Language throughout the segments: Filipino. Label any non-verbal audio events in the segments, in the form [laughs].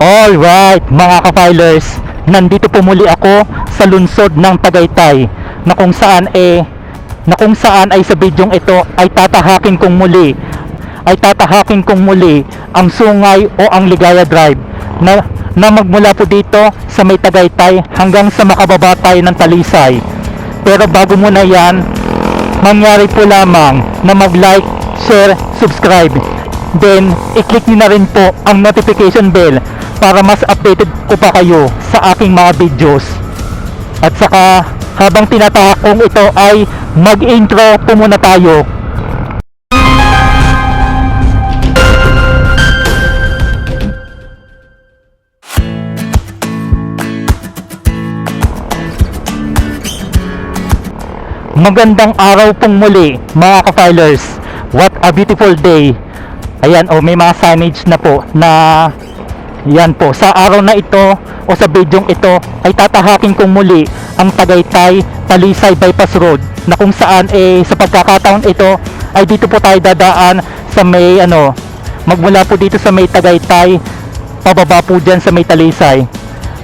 Alright, mga ka-filers, nandito po muli ako sa lungsod ng Tagaytay na kung saan eh na kung saan ay sa bidyong ito ay tatahakin kong muli ay tatahakin kong muli ang Sungay o ang Ligaya Drive na, na magmula po dito sa may Tagaytay hanggang sa makababa tayo ng Talisay. Pero bago muna yan mangyari po lamang na mag-like, share, subscribe. Then i-click nyo na rin po ang notification bell para mas updated ko pa kayo sa aking mga videos. At saka habang tinatahak kong ito ay mag-intro po muna tayo. Magandang araw pong muli mga ka-filers What a beautiful day. Ayan o may mga signage na po na Yan po sa araw na ito o sa bidyong ito ay tatahakin kong muli ang Tagaytay Talisay Bypass Road na kung saan eh sa pagkakataon ito ay dito po tayo dadaan sa may ano magmula po dito sa may Tagaytay pababa po dyan sa may Talisay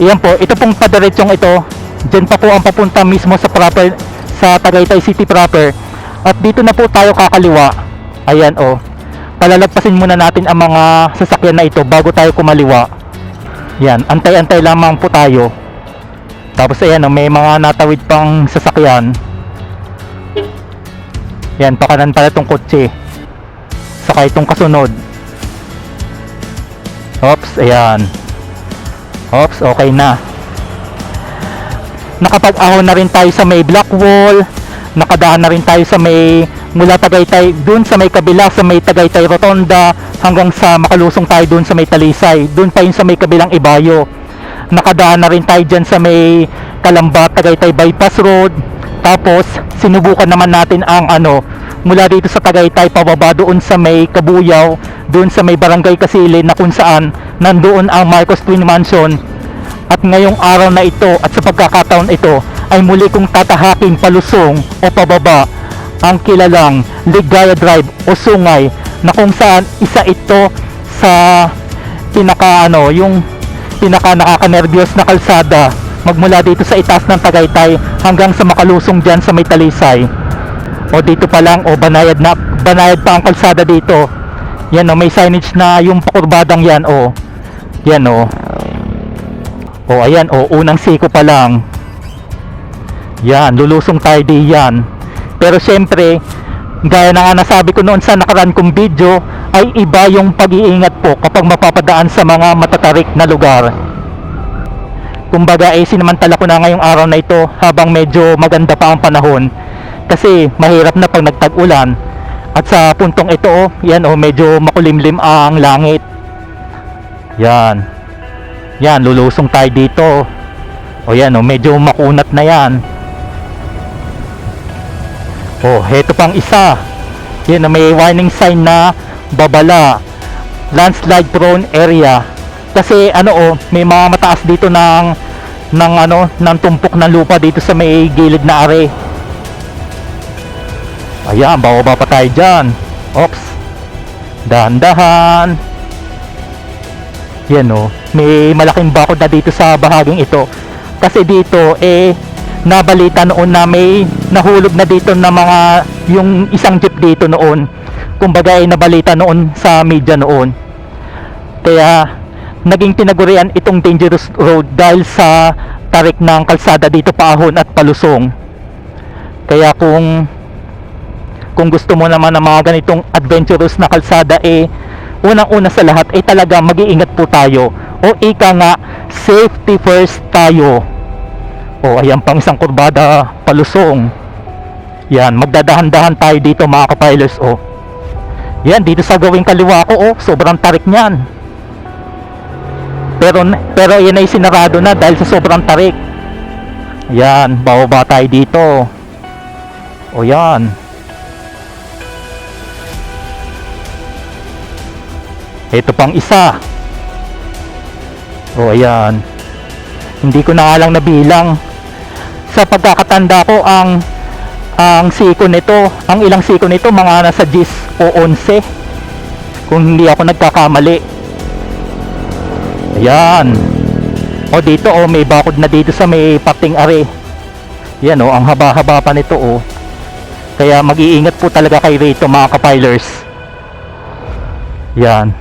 Ayan po, ito pong padiretsong ito Diyan pa po ang papunta mismo sa proper sa Tagaytay City proper. At dito na po tayo kakaliwa. Ayan oh. Palalagpasin muna natin ang mga sasakyan na ito bago tayo kumaliwa. Yan, antay-antay lamang po tayo. Tapos ayan oh, may mga natawid pang sasakyan. Yan, pakanan pala itong kotse. Saka itong kasunod. Oops, ayan. Oops, okay na nakapag-ahon na rin tayo sa may black wall nakadaan na rin tayo sa may mula Tagaytay dun sa may kabila sa may Tagaytay Rotonda hanggang sa makalusong tayo dun sa may Talisay. Dun pa yun sa may kabilang Ibayo. Nakadaan na rin tayo dyan sa may Kalamba Tagaytay Bypass Road. Tapos sinubukan naman natin ang ano mula dito sa Tagaytay pababa doon sa may Kabuyaw doon sa may Barangay Kasilin na kung saan nandoon ang Marcos Twin Mansion. At ngayong araw na ito at sa pagkakataon ito ay muli kong tatahaking palusong o pababa ang kilalang Ligaya Drive o Sungay na kung saan isa ito sa pinaka ano yung pinaka nakakanervyos na kalsada magmula dito sa itaas ng Tagaytay hanggang sa makalusong dyan sa may Talisay o dito pa lang o banayad na banayad pa ang kalsada dito. Yan o may signage na yung pakurbadang yan o. Yan o. O ayan, o unang siko pa lang. Yan, lulusong tayo di yan. Pero syempre, gaya na nga nasabi ko noon sa nakaraan kong video, ay iba yung pag-iingat po kapag mapapadaan sa mga matatarik na lugar. Kumbaga ay sinamantala ko na ngayong araw na ito habang medyo maganda pa ang panahon kasi mahirap na pag nagtag-ulan at sa puntong ito oh, yan oh medyo makulimlim ang langit. Yan. Yan, lulusong tayo dito. O yan, o, medyo makunat na yan. O, heto pang isa. Yan, na may warning sign na babala. Landslide prone area. Kasi ano o, may mga mataas dito ng ng ano, ng tumpok ng lupa dito sa may gilid na are. Ayan, bababa pa tayo dyan. Oops. Dahan-dahan. Yan o, may malaking bakod na dito sa bahaging ito. Kasi dito eh nabalita noon na may nahulog na dito na mga yung isang jeep dito noon. Kumbaga ay nabalita noon sa media noon. Kaya naging tinagurian itong dangerous road dahil sa tarik ng kalsada dito paahon at palusong. Kaya kung kung gusto mo naman ng mga ganitong adventurous na kalsada eh unang-una sa lahat ay talaga mag-iingat po tayo o ika nga safety first tayo o ayan pang isang kurbada palusong. Yan magdadahan-dahan tayo dito mga kapilers o. Yan dito sa gawing kaliwa ko o. Sobrang tarik niyan. Pero pero yan ay sinarado na dahil sa sobrang tarik. Yan bababa tayo dito. O yan. Ito pang isa. O ayan. Hindi ko na lang nabilang. Sa pagkakatanda ko ang ang siko nito, ang ilang siko nito mga nasa 10 o 11. Kung hindi ako nagkakamali. Yan. O dito oh, may bakod na dito sa may parting are. Yan oh, ang haba-haba pa nito oh. Kaya mag-iingat po talaga kayo rito mga kapilers. Yan.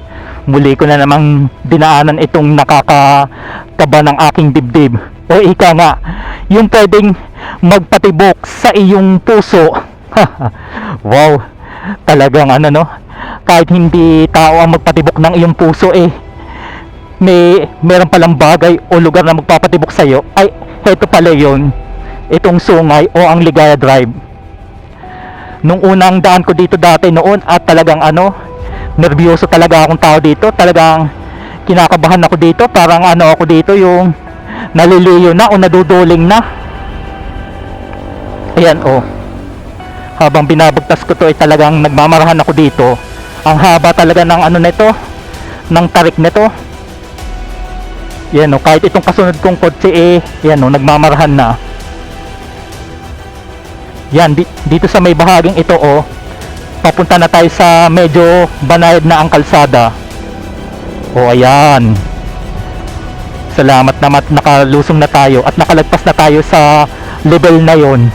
[laughs] Muli ko na namang dinaanan itong nakakakaba ng aking dibdib. O ika nga, yung pwedeng magpatibok sa iyong puso. [laughs] wow, talagang ano no, kahit hindi tao ang magpatibok ng iyong puso eh, may meron palang bagay o lugar na magpapatibok sa iyo ay heto pala yon itong sungay o ang Ligaya Drive. Nung unang daan ko dito dati noon at talagang ano nervyoso talaga akong tao dito. Talagang kinakabahan ako dito. Parang ano ako dito yung naliliyo na o naduduling na ayan oh habang binabagtas ko to ay talagang nagmamarahan ako dito ang haba talaga ng ano nito ng tarik nito yan o, kahit itong kasunod kong kotse eh, yan o, nagmamarahan na. Yan, di- dito sa may bahaging ito o, papunta na tayo sa medyo banayad na ang kalsada. O, ayan. Salamat at nakalusong na tayo at nakalagpas na tayo sa level na yon.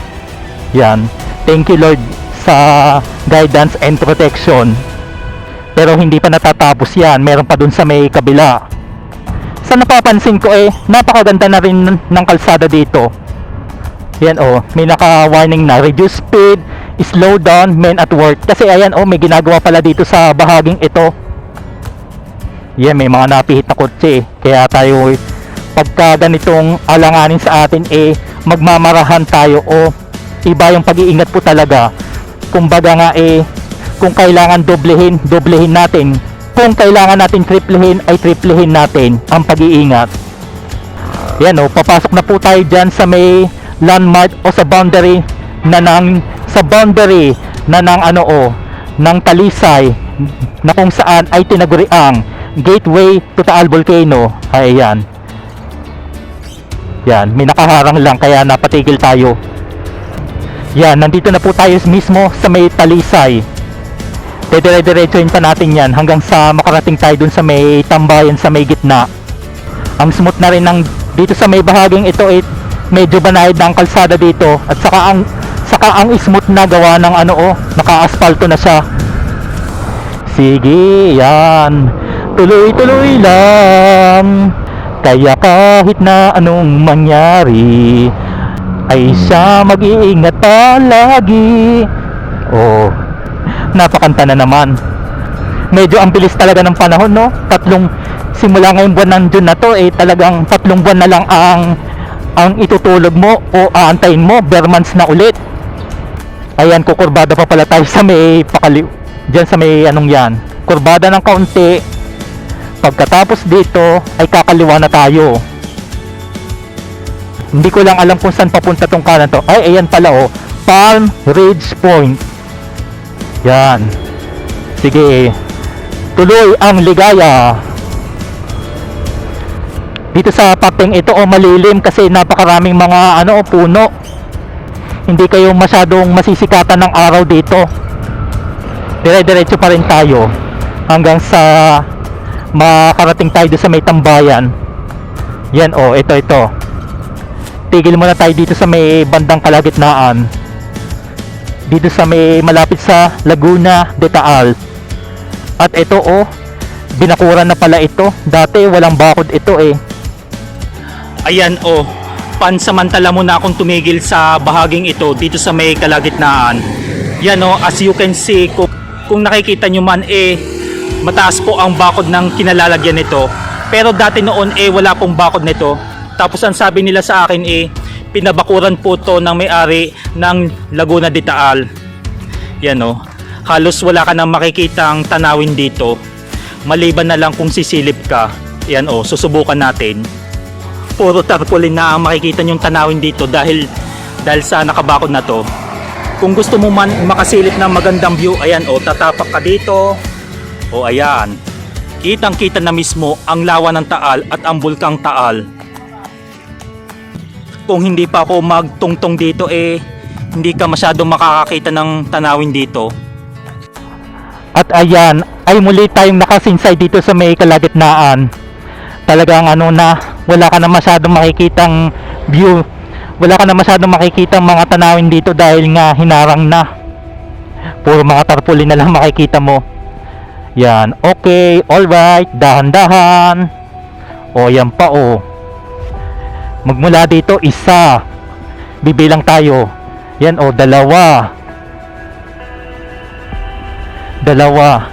Yan. Thank you Lord sa guidance and protection. Pero hindi pa natatapos yan. Meron pa dun sa may kabila sa napapansin ko eh napakaganda na rin ng, kalsada dito yan oh may naka warning na reduce speed slow down men at work kasi ayan oh may ginagawa pala dito sa bahaging ito yan may mga napihit na kotse eh. kaya tayo pagka ganitong alanganin sa atin eh magmamarahan tayo o iba yung pag-iingat po talaga kumbaga nga eh kung kailangan doblehin doblehin natin kung kailangan natin triplehin ay triplehin natin ang pag-iingat yan o papasok na po tayo dyan sa may landmark o sa boundary na ng sa boundary na ng ano o ng Talisay na kung saan ay tinaguriang gateway to Taal Volcano ay yan yan may nakaharang lang kaya napatigil tayo yan nandito na po tayo mismo sa may Talisay Dedire-diretsuhin pa natin yan hanggang sa makarating tayo dun sa may tambayan sa may gitna. Ang smooth na rin ng dito sa may bahaging ito ay medyo banayad na ang kalsada dito at saka ang saka ang smooth na gawa ng ano oh, naka-asfalto na siya. Sige, yan. Tuloy-tuloy lang. Kaya kahit na anong mangyari ay siya mag-iingat palagi. Oh, napakanta na naman. Medyo ang bilis talaga ng panahon no? Tatlong simula ngayong buwan ng June na to eh talagang tatlong buwan na lang ang ang itutulog mo o aantayin mo. Bare months na ulit. Ayan kukurbada pa pala tayo sa may pakali dyan sa may anong yan kurbada ng kaunti pagkatapos dito ay kakaliwa na tayo hindi ko lang alam kung saan papunta tong kanan to ay ayan pala oh Palm Ridge Point yan. Sige. Tuloy ang ligaya. Dito sa papeng ito o malilim kasi napakaraming mga ano puno. Hindi kayo masyadong masisikatan ng araw dito. Dire-diretso pa rin tayo hanggang sa makarating tayo doon sa may tambayan. Yan o, ito ito. Tigil muna tayo dito sa may bandang kalagitnaan. Dito sa may malapit sa Laguna de Taal. At ito oh binakuran na pala ito. Dati walang bakod ito eh. Ayan oh pansamantala mo na akong tumigil sa bahaging ito dito sa may kalagitnaan. Yan oh as you can see kung, kung nakikita nyo man eh mataas po ang bakod ng kinalalagyan nito pero dati noon eh wala pong bakod nito tapos ang sabi nila sa akin eh pinabakuran po to ng may-ari ng Laguna de Taal. Yan o. Halos wala ka nang makikitang tanawin dito. Maliban na lang kung sisilip ka. Yan o, susubukan natin. Puro tarpaulin na ang makikita nyong tanawin dito dahil dahil sa nakabakod na to. Kung gusto mo man makasilip ng magandang view, ayan o, tatapak ka dito. O ayan. Kitang kita na mismo ang lawa ng Taal at ang bulkang Taal kung hindi pa ako magtungtong dito eh hindi ka masyadong makakakita ng tanawin dito. At ayan, ay muli tayong nakasinsay dito sa may kalagitnaan. talagang ano na wala ka na masyadong makikitang view wala ka na masyadong makikitang mga tanawin dito dahil nga hinarang na puro mga tarpaulin na lang makikita mo yan. Okay alright dahan-dahan. O yan pa o. Magmula dito isa. Bibilang tayo. Yan o dalawa. Dalawa.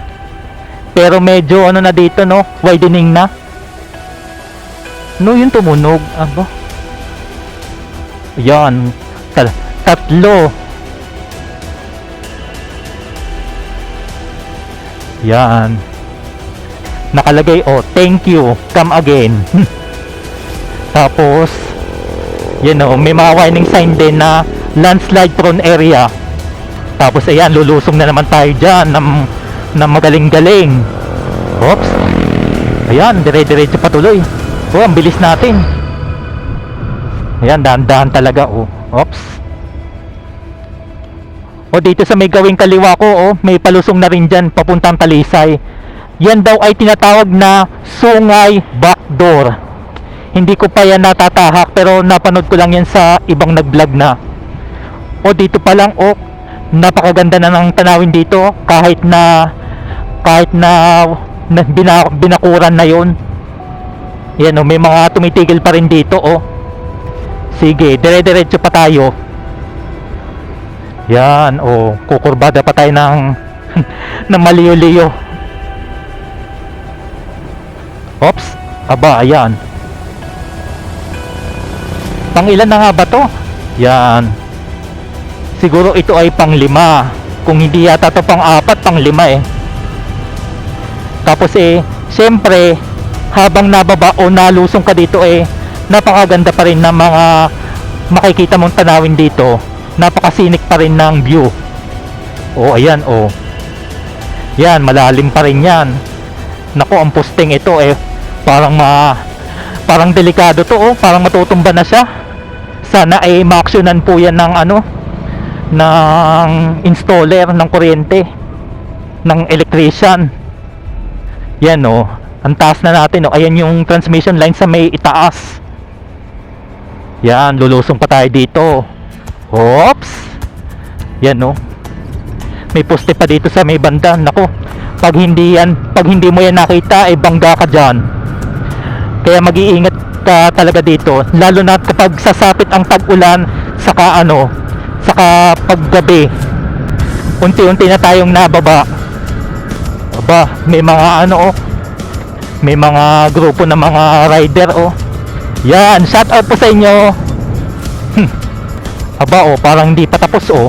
Pero medyo ano na dito no? Widening na. No yung tumunog. Aba. Yan. Tal- tatlo yan. Nakalagay oh thank you. Come again. [laughs] Tapos yan oh may mga warning sign din na landslide prone area. Tapos ayan lulusong na naman tayo dyan ng, ng magaling-galing. Oops. Ayan dire-diretso patuloy. Oh ang bilis natin. Ayan dahan-dahan talaga oh. Oops o dito sa may gawing kaliwa ko, oh, may palusong na rin dyan papuntang Talisay. Yan daw ay tinatawag na Sungay Backdoor. Hindi ko pa yan natatahak pero napanood ko lang yan sa ibang nag-vlog na. O dito pa lang, oh, napakaganda na ng tanawin dito kahit na kahit na, na bina, binakuran na yon. Yan oh, may mga tumitigil pa rin dito, oh. Sige, dire-diretso pa tayo. Yan, o, oh, kukurbada pa tayo ng, [laughs] ng maliyo-liyo. Oops, aba, ayan. Pang ilan na nga ba to? Yan. Siguro ito ay pang lima. Kung hindi yata to pang apat, pang lima eh. Tapos eh, syempre, habang nababa o nalusong ka dito eh, napakaganda pa rin ng mga makikita mong tanawin dito napakasinik pa rin ng view. Oh ayan oh yan malalim pa rin yan. Nako ang posting ito eh. Parang ma parang delikado to oh. Parang matutumba na siya. Sana ay maaksyonan po yan ng ano ng installer ng kuryente ng electrician. Yan oh ang taas na natin oh ayan yung transmission line sa may itaas. Yan lulusong pa tayo dito. Oops. Yan no. May poste pa dito sa may banda. Nako. Pag hindi yan, pag hindi mo yan nakita, ay bangga ka diyan. Kaya mag-iingat ka talaga dito. Lalo na kapag sasapit ang tag-ulan, saka ano, saka paggabi. Unti-unti na tayong nababa. Aba, may mga ano oh. May mga grupo ng mga rider oh. Yan, shout out po sa inyo. Aba oh, parang hindi pa tapos oh.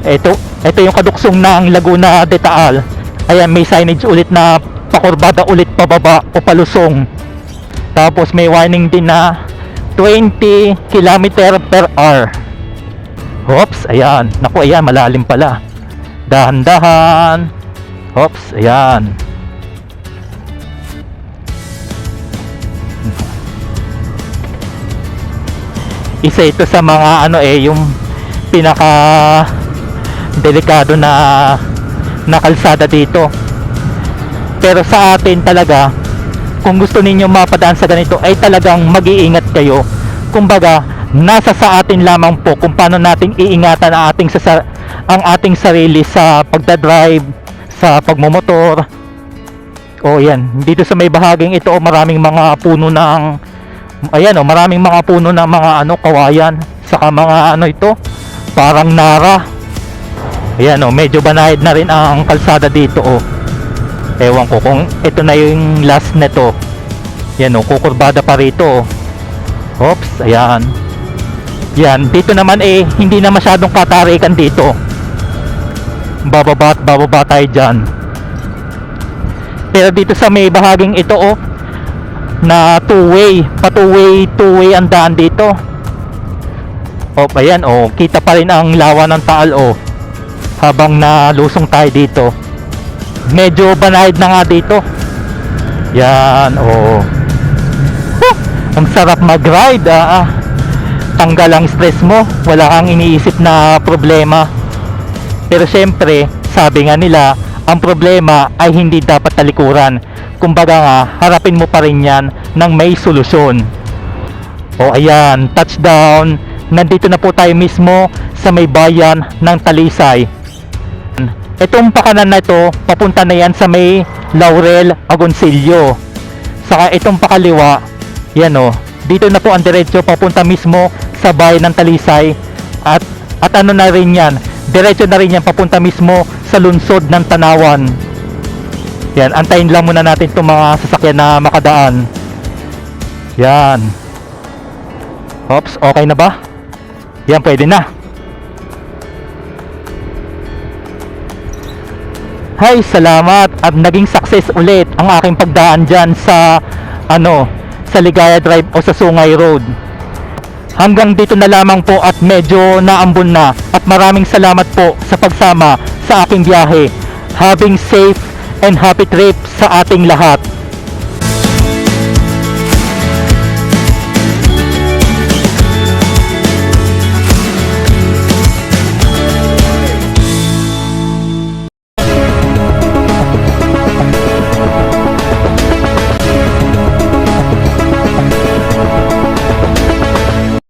Ito, ito yung kaduksong ng Laguna de Taal. Ayan, may signage ulit na pakurbada ulit pababa o palusong. Tapos may warning din na 20 km per hour. Oops, ayan. Naku, ayan, malalim pala. Dahan-dahan. Oops, ayan. isa ito sa mga ano eh yung pinaka delikado na na kalsada dito. Pero sa atin talaga kung gusto ninyo mapadaan sa ganito ay talagang mag-iingat kayo. Kumbaga nasa sa atin lamang po kung paano natin iingatan ang ating sa ang ating sarili sa pagdadrive sa pagmomotor o yan. Dito sa may bahaging ito oh, maraming mga puno ng ayan oh, maraming mga puno ng mga ano kawayan. Saka mga ano ito parang nara ayan oh, medyo banayad na rin ang kalsada dito oh ewan ko kung ito na yung last neto yan oh, kukurbada pa rito oh. oops ayan yan dito naman eh hindi na masyadong katarikan dito bababa at bababa tayo dyan pero dito sa may bahaging ito oh na two-way, pa two-way, two-way ang daan dito. O, ayan, o, kita pa rin ang lawa ng Taal, o. Habang nalusong tayo dito. Medyo banayad na nga dito. Yan, o. Huh, ang sarap mag-ride, ah, ah. Tanggal ang stress mo, wala kang iniisip na problema. Pero syempre, sabi nga nila, Ang problema ay hindi dapat talikuran. Kumbaga nga, harapin mo pa rin yan ng may solusyon. O ayan, touchdown. Nandito na po tayo mismo sa may bayan ng Talisay. Itong pakanan na ito, papunta na yan sa may Laurel, Agoncillo. Saka itong pakaliwa, yan o, dito na po ang diretso papunta mismo sa bayan ng Talisay. At, at ano na rin yan, diretso na rin yan papunta mismo sa lungsod ng Tanawan. Yan, antayin lang muna natin itong mga sasakyan na makadaan. Yan. Oops, okay na ba? Yan, pwede na. Hay, salamat at naging success ulit ang aking pagdaan dyan sa ano, sa Ligaya Drive o sa Sungay Road. Hanggang dito na lamang po at medyo naambon na at maraming salamat po sa pagsama sa aking biyahe. Having safe and happy trip sa ating lahat.